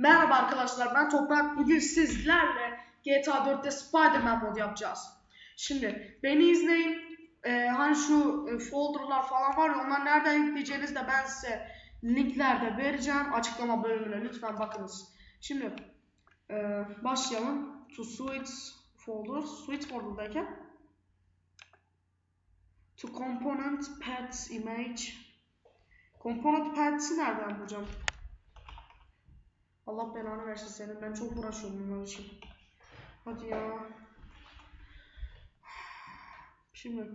Merhaba arkadaşlar ben Toprak. Bugün sizlerle GTA 4'te Spider-Man mod yapacağız. Şimdi beni izleyin. Ee, hani şu e, folderlar falan var ya onlar nereden yükleyeceğinizi de ben size linklerde vereceğim. Açıklama bölümüne lütfen bakınız. Şimdi e, başlayalım. To Suites folder. Suites folder'dayken To component paths image. Component paths'i nereden bulacağım? Allah belanı versin senin. Ben çok uğraşıyorum bunlar için. Hadi ya. Şimdi.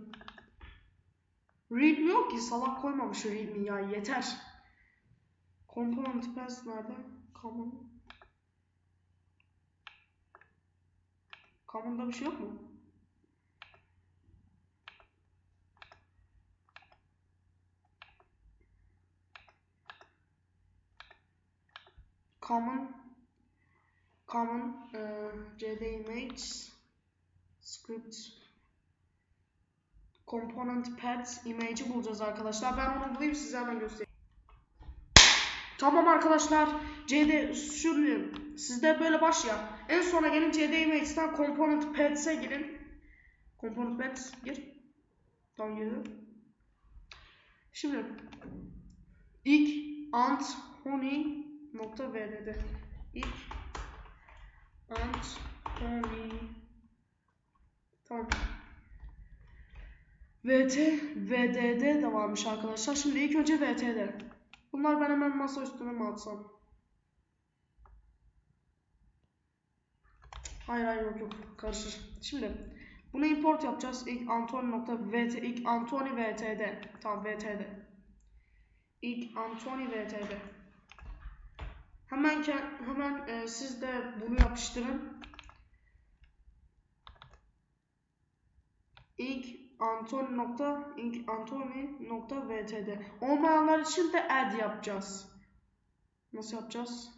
Readme yok ki. Salak koymamış readme ya. Yeter. Component paths nerede? Common. Common'da bir şey yok mu? Common common uh, cd image script component paths image'i bulacağız arkadaşlar. Ben onu bulayım size hemen göstereyim. Tamam arkadaşlar. CD şunu sizde böyle baş ya. En sona gelin CD image'den component paths'e girin. Component paths gir. Tamam girdim. Şimdi ilk ant honey nokta vdd ilk ant honey tamam vt vdd de varmış arkadaşlar. Şimdi ilk önce vt'de bunlar ben hemen masa üstüne mi atsam? Hayır hayır yok yok. Karışır. Şimdi bunu import yapacağız. İlk antony nokta vt ilk antony vt'de tamam vt'de ilk antony vt'de Hemen hemen e, siz de bunu yapıştırın. İlk Antony nokta ilk Antony nokta VTD. Olmayanlar için de add yapacağız. Nasıl yapacağız?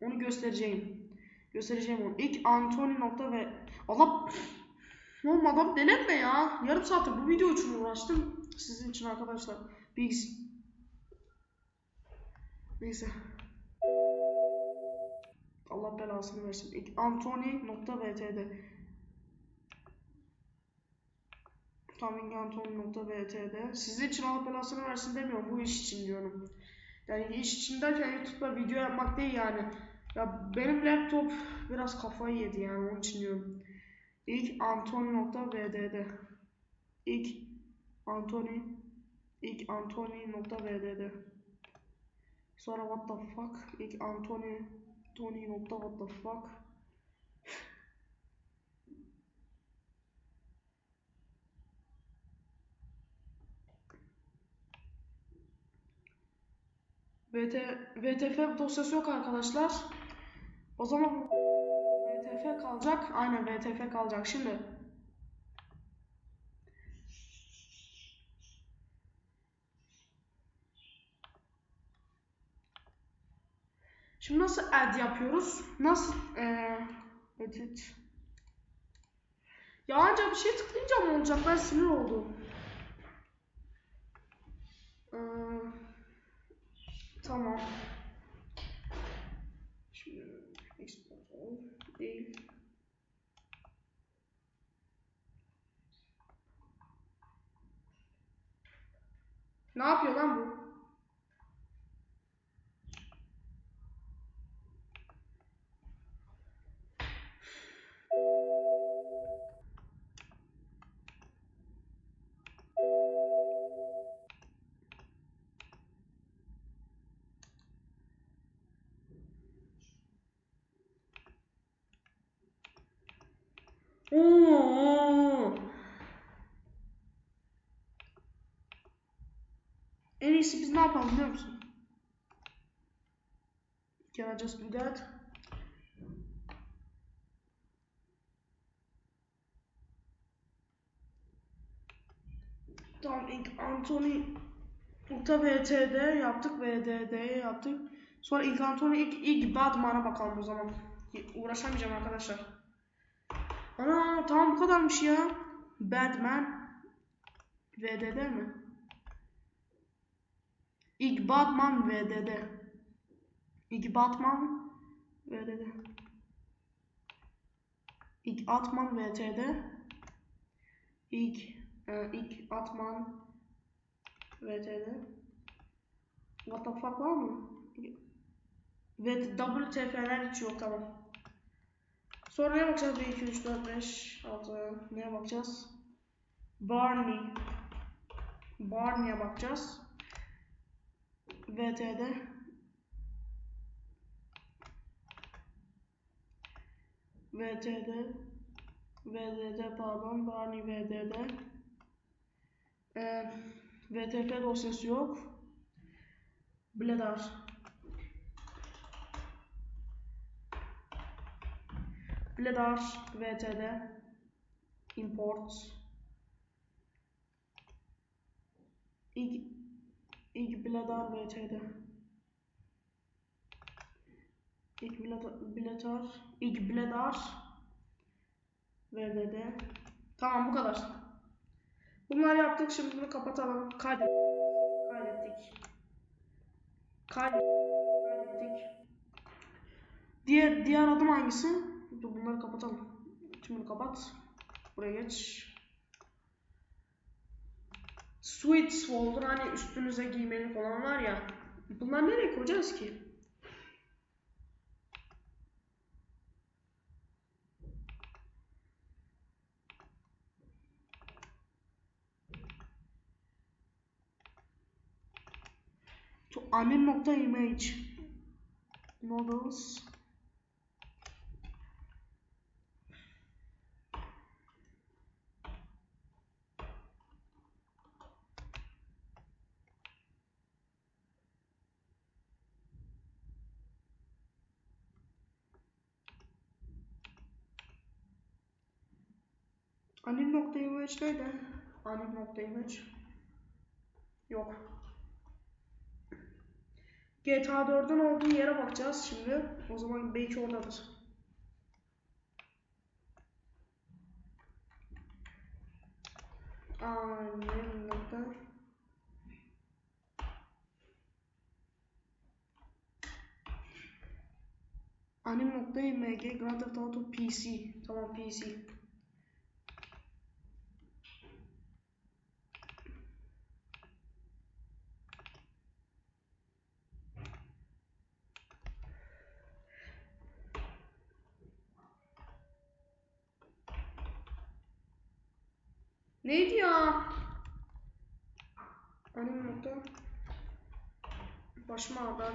Onu göstereceğim. Göstereceğim onu. İlk Antony nokta ve Allah Oğlum adam ya. Yarım saattir bu video için uğraştım. Sizin için arkadaşlar. Bilgis. Neyse. Allah belasını versin. Antony.vt'd Taming Antony.vt'd Sizin için Allah belasını versin demiyorum. Bu iş için diyorum. Yani iş için derken YouTube'da video yapmak değil yani. Ya benim laptop biraz kafayı yedi yani onun için diyorum. İlk Antony.vd'de İlk Antony İlk Antony.vd'de Sonra what the fuck İlk Antony Tony nokta what the fuck VT, VTF dosyası yok arkadaşlar. O zaman VTF kalacak. Aynen VTF kalacak. Şimdi Şimdi nasıl add yapıyoruz? Nasıl ee, edit? Ya ancak bir şey tıklayınca mı olacak? Ben sinir oldum. Ee, tamam. Şimdi export değil. Ne yapıyor lan bu? I just do that? Tamam ilk Anthony nokta VTD yaptık VDD yaptık. Sonra ilk Anthony ilk ilk Batman'a bakalım o zaman. Uğraşamayacağım arkadaşlar. Ana tamam bu kadarmış ya. Batman VDD mi? İlk Batman VDD. İlk Batman VT'de. İlk Atman VT'de. İlk e, ilk Atman VT'de. What the fuck var mı? Ve WTF'ler hiç yok tamam. Sonra neye bakacağız? 1, 2, 3, 4, 5, 6. Neye bakacağız? Barney. Barney'e bakacağız. VT'de. VT'de. VD'de pardon. Barney VD'de. Ee, VTF dosyası yok. Bledar. Bledar VT'de. Import. İlk, ilk Bledar VT'de. Bledar, ilk Bledar VD'de. Tamam bu kadar. Bunları yaptık. Şimdi bunu kapatalım. Kaydet. Kaydettik. Kaydet. Kaydettik. Diğer diğer adım hangisi? Dur bunları kapatalım. Bunu kapat. Buraya geç. Sweets folder hani üstünüze giymeli falan var ya. Bunlar nereye koyacağız ki? To anim.image models anim.image neydi? anim.image yok GTA 4'ün olduğu yere bakacağız şimdi. O zaman belki oradadır. Aynen nokta. Anim nokta mg Grand Theft Auto PC. Tamam PC. Neydi ya? Anim nokta. Başım ağrıdı abi.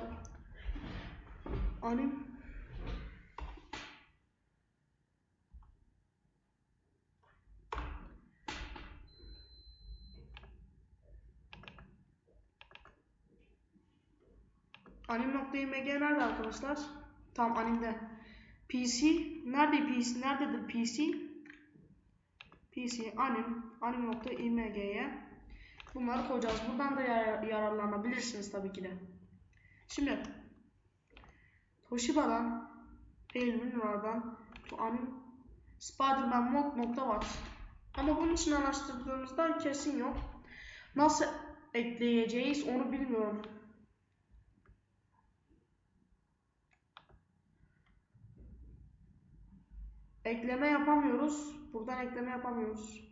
Anim. Anim.img nerede arkadaşlar? Tam animde. PC. Nerede PC? Nerededir PC? PC anim, anim.img'ye bunları koyacağız. Buradan da yar yararlanabilirsiniz tabii ki de. Şimdi Toshiba'dan Elminra'dan to anim Spiderman mod nokta var. Ama bunun için araştırdığımızda kesin yok. Nasıl ekleyeceğiz onu bilmiyorum. Ekleme yapamıyoruz. Buradan ekleme yapamıyoruz.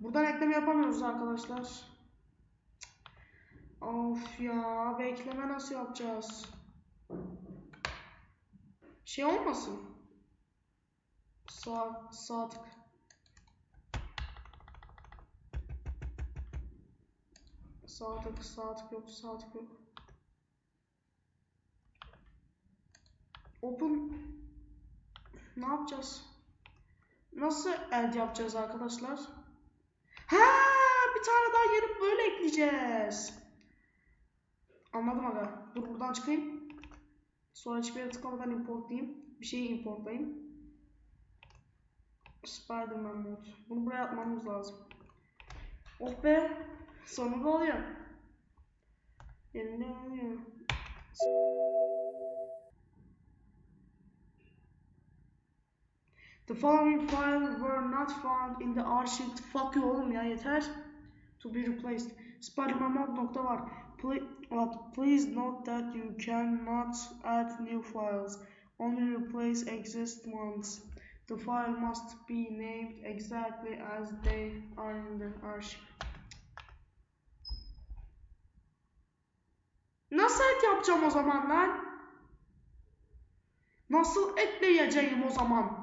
Buradan ekleme yapamıyoruz arkadaşlar. Of ya. Ve ekleme nasıl yapacağız? Şey olmasın. Sağ, sağ tık. Sağ yok, sağ yok. Open ne yapacağız? Nasıl elde yapacağız arkadaşlar? Ha, bir tane daha yarıp böyle ekleyeceğiz. Anladım aga. Dur buradan çıkayım. Sonra hiçbir yere tıklamadan importlayayım. Bir şeyi importlayayım. Spiderman mod. Bunu buraya atmamız lazım. Oh be. Sonunda oluyor. Yerinde oluyor. The following files were not found in the archive. Fuck you oğlum ya yeter. To be replaced. Spiderman mod nokta var. Please, what, please note that you cannot add new files, only replace existing ones. The file must be named exactly as they are in the archive. Nasıl et yapacağım o zaman lan? Nasıl ekleyeceğim o zaman?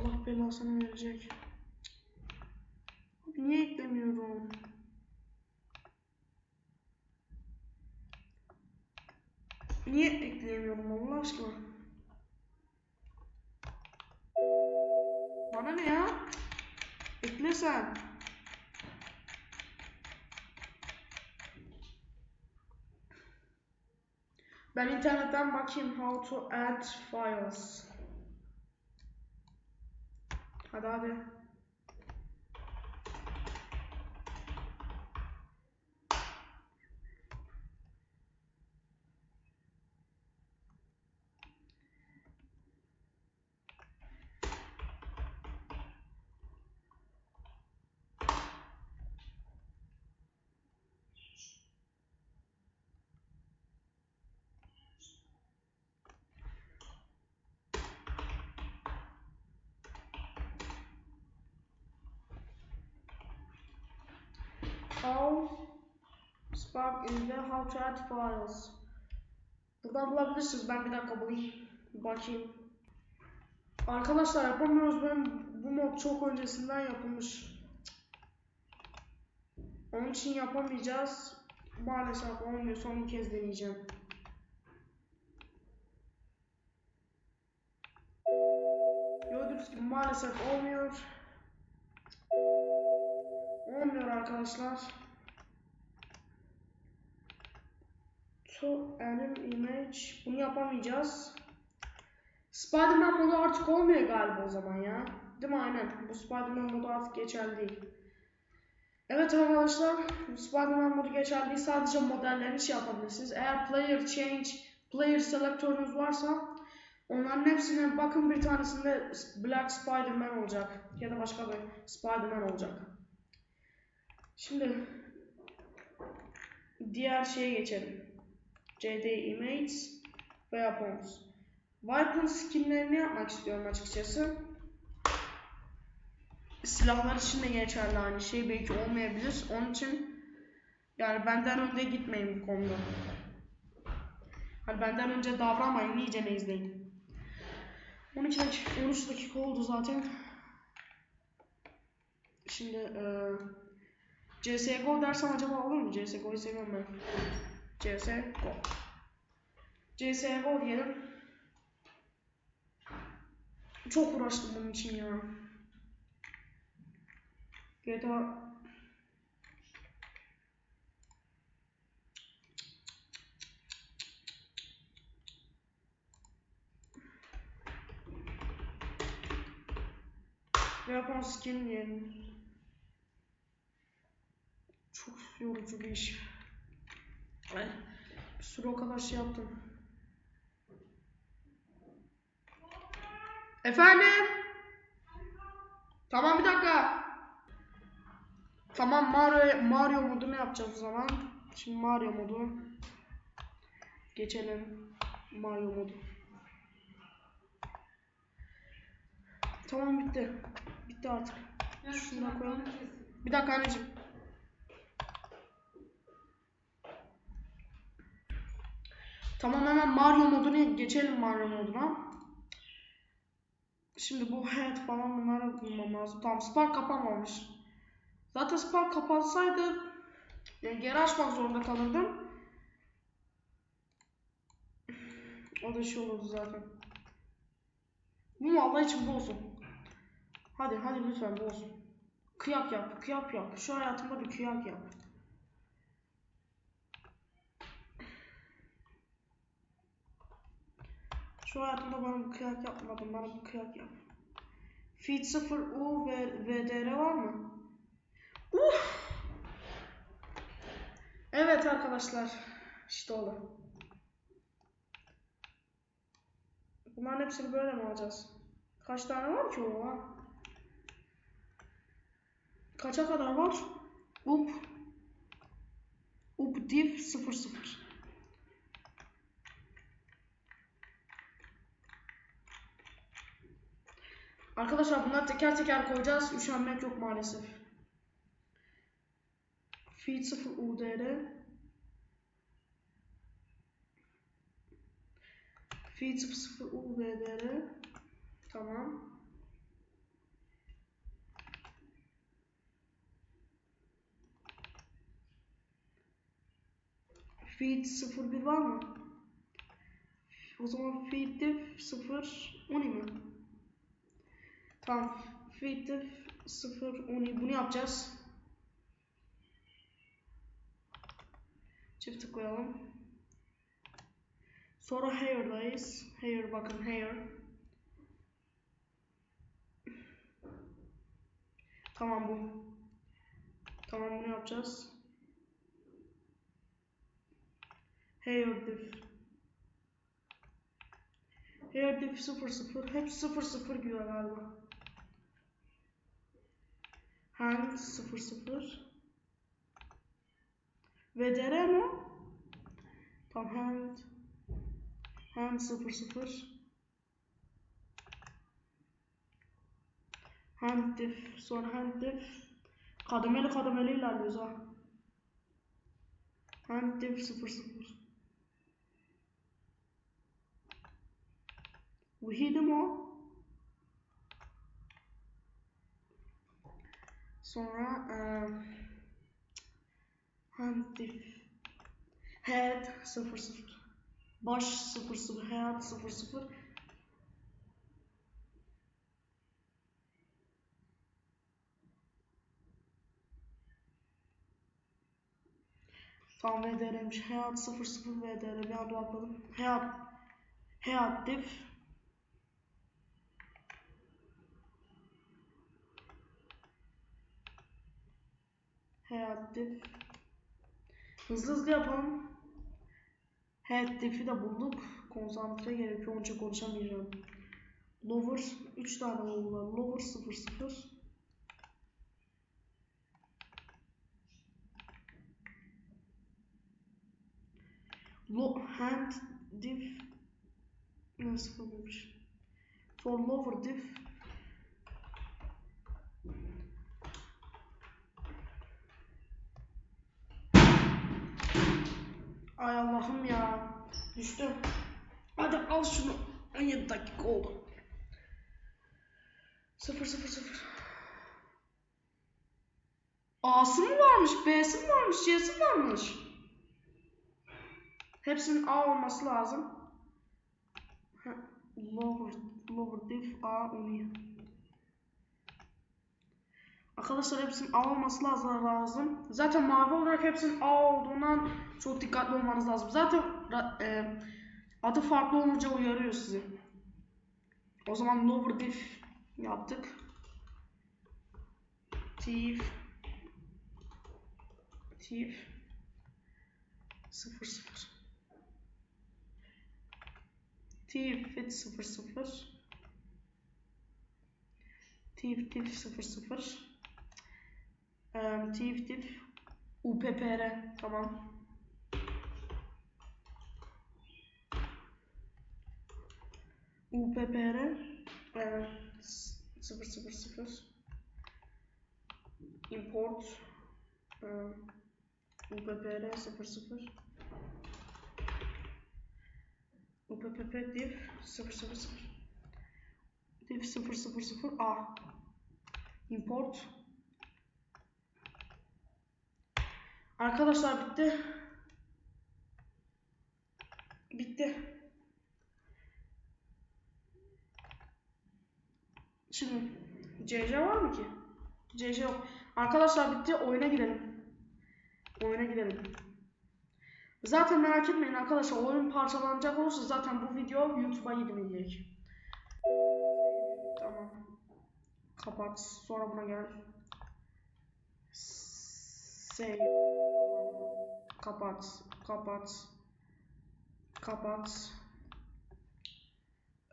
Allah belasını verecek. Niye eklemiyorum? Niye ekleyemiyorum Allah aşkına? Bana ne ya? Ekle sen. Ben internetten bakayım how to add files. Hadi hadi. How İs ve How to add files. Buradan bulabilirsiniz. Ben bir dakika bulayım. Bakayım. Arkadaşlar yapamıyoruz. Ben bu mod çok öncesinden yapılmış. Onun için yapamayacağız. Maalesef olmuyor. Son bir kez deneyeceğim. Gördüğünüz gibi maalesef olmuyor. Olmuyor arkadaşlar. To anim image. Bunu yapamayacağız. Spiderman modu artık olmuyor galiba o zaman ya. Değil mi? Aynen. Bu Spiderman modu artık geçerli değil. Evet arkadaşlar. Spiderman modu geçerli değil. Sadece modellerini şey yapabilirsiniz. Eğer player change, player selektörünüz varsa onların hepsine bakın bir tanesinde Black Spider-Man olacak. Ya da başka bir Spider-Man olacak. Şimdi diğer şeye geçelim. CD Image ve Weapons. Weapon skinlerini yapmak istiyorum açıkçası. Silahlar için de geçerli aynı şey belki olmayabilir. Onun için yani benden önde gitmeyin bu konuda. Hani benden önce davranmayın, iyice ne izleyin. 12 dakika, 13 dakika oldu zaten. Şimdi eee CSGO dersem acaba olur mu? CSGO'yu seviyorum ben. CSGO. CSGO diyelim. Çok uğraştım bunun için ya. GTA Weapon skin diyelim. Çok yorucu bir iş. Ay, bir sürü o kadar şey yaptım. Efendim? Tamam bir dakika. Tamam Mario Mario modunu yapacağız o zaman. Şimdi Mario modu. Geçelim. Mario modu. Tamam bitti. Bitti artık. Şunu da koyalım. Bir dakika anneciğim. Tamam hemen Mario modunu geçelim Mario moduna. Şimdi bu head falan bunları bulmam lazım. Tamam Spark kapanmamış. Zaten Spark kapansaydı yani geri açmak zorunda kalırdım. O da şey olurdu zaten. Bu Allah için bu olsun. Hadi hadi lütfen bu olsun. Kıyak yap, kıyak yap. Şu hayatımda bir kıyak yap. Şu hayatımda bana bir kıyak yapmadın. Bana bir kıyak yap. Feed 0 U ve VDR var mı? Uh! Evet arkadaşlar. İşte oldu. Bunların hepsini böyle mi alacağız? Kaç tane var ki o? Kaça kadar var? Up. Up div 00. Arkadaşlar bunları teker teker koyacağız. Üşenmek yok maalesef. Feed 0 UDR. Feed 0 UDR. Tamam. Feed 01 var mı? O zaman feed diff 0 10 mi? Tamam. Diff 0 10 bunu yapacağız. Çift tıklayalım. Sonra hair'dayız. Hair bakın hair. Tamam bu. Tamam bunu yapacağız. Hair diff. Hair diff 00. Hep 00 gibi galiba. Hand 00. VDR mi? Tamam hand. Hand 00. Hand diff. Sonra hand diff. Kademeli kademeli ilerliyoruz ha. Hand diff 00. Vahidi mi o? Sonra eee hand diff. Head 00. Baş 00. Head 00. Tam VDR'miş. Hayat 00 VDR. Bir anda atladım. Hayat. Hayat diff. Hayat diff. Hızlı hızlı yapalım. Hayat diff'i de bulduk. Konsantre gerekiyor. Onca konuşamayacağım. Lower 3 tane lower var. Lower 00. Low hand diff nasıl bulmuş? For lower diff Ay Allah'ım ya. Düştüm. Hadi al şunu. 17 dakika oldu. 0 0 0. A'sı mı varmış? B'si mi varmış? C'si mi varmış? Hepsinin A olması lazım. Lower, lower diff A uni. Arkadaşlar hepsinin A olması lazım. Zaten mavi olarak hepsinin A olduğundan çok dikkatli olmanız lazım. Zaten e, adı farklı olunca uyarıyor sizi. O zaman lower diff yaptık. Thief Thief 0 0 Thief fit 0 0 Thief diff 0 0 um, Thief diff UPPR tamam UPPR e, 0 0 0 import e, UPPR 0 0 UPPP div 0 0 0 div 0 0 0 A. İmport. Arkadaşlar bitti. Bitti. Şimdi CC var mı ki? CC yok. Arkadaşlar bitti. Oyuna girelim. Oyuna girelim. Zaten merak etmeyin arkadaşlar. Oyun parçalanacak olursa zaten bu video YouTube'a gitmeyecek. Tamam. Kapat. Sonra buna gel. Save. Kapat. Kapat. Kapat.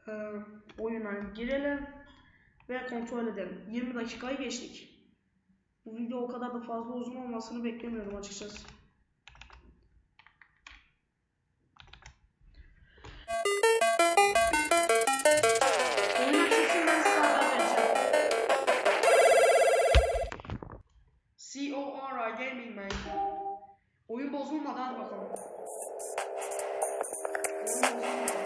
Ee, oyuna girelim. Ve kontrol edelim. 20 dakikayı geçtik. Bu video o kadar da fazla uzun olmasını beklemiyordum açıkçası. C-O-R-I Gaming Man. Oyun bozulmadı hadi bakalım. Oyun bozulmadı.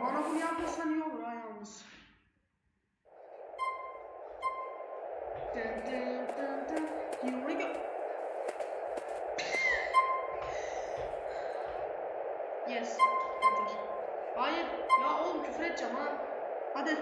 Bana bunu yapmasan iyi olur ha yalnız. Dun dun dun dun. Here we go. Yes. Enter. Hayır. Ya oğlum küfür edeceğim ha. Hadi.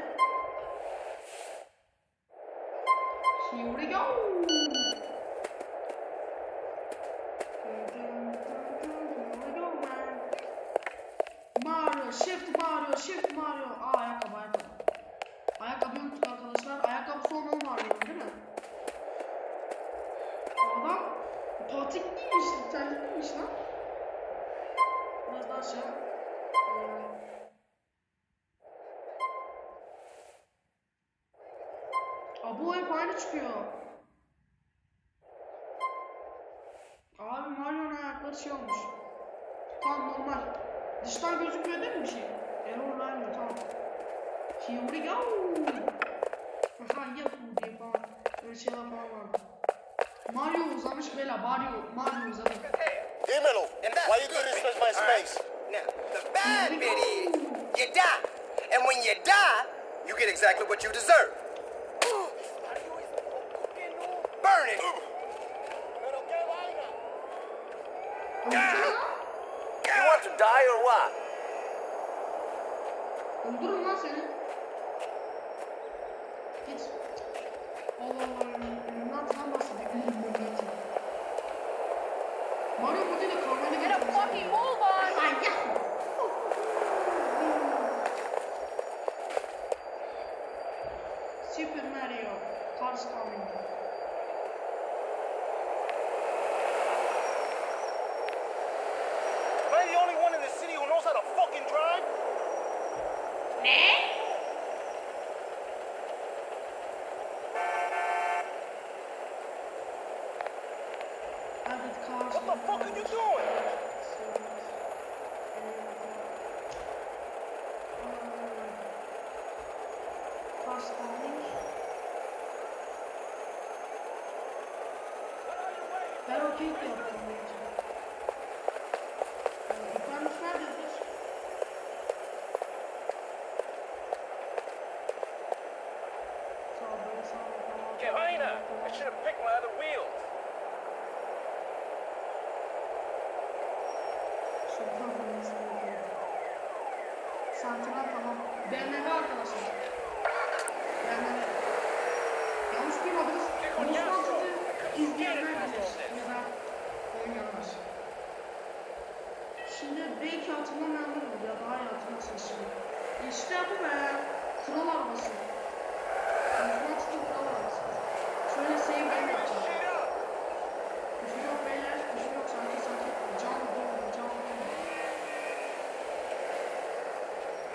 Aa, bu hep aynı çıkıyor. Abi Mario'nun ayakları şey olmuş. Tamam normal. Dıştan gözükmüyor değil mi bir şey? Error vermiyor tamam. Here we go. Aha Yahoo diye falan. Böyle şeyler falan vardı. Mario uzamış bela. Mario, Mario uzadı. Dímelo. Why you do this with my space? Now, the bad bit is you die. And when you die, you get exactly what you deserve. Burn it. You want to die or what? Öldürün lan seni. Git. Allah Allah. Illuminati'den bahsediyor. Illuminati. Mario bu değil de kavgayla Get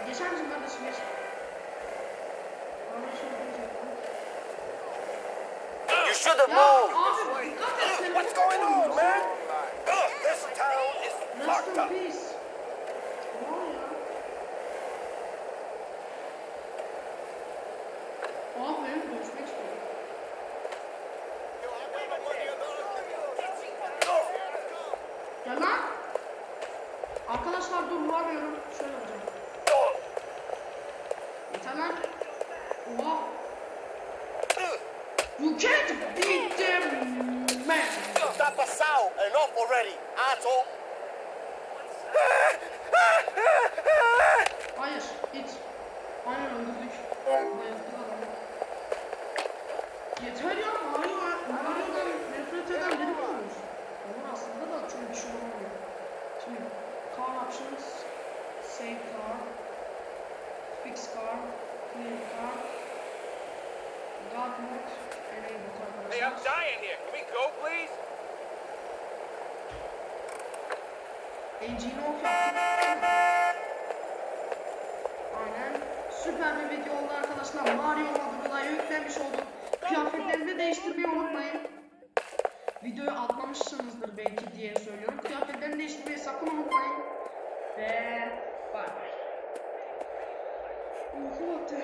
You should have moved. What's going on, man? This town is locked up. Yeter ya, Mario, Mario'dan nefret eden biri mi olur? Olur aslında da çok bir şey olmuyor. Şimdi, car options, save car, fix car, clear car, God mode, enable Hey, I'm dying here. Can we go, please? Engine'i off. Aynen. Süper bir video oldu arkadaşlar. Mario modunu da yüklemiş olduk. Kıyafetlerimi de değiştirmeyi unutmayın. Videoyu atlamışsınızdır belki diye söylüyorum. Kıyafetlerini değiştirmeyi sakın unutmayın. Ve bay bay. Uyku vakti.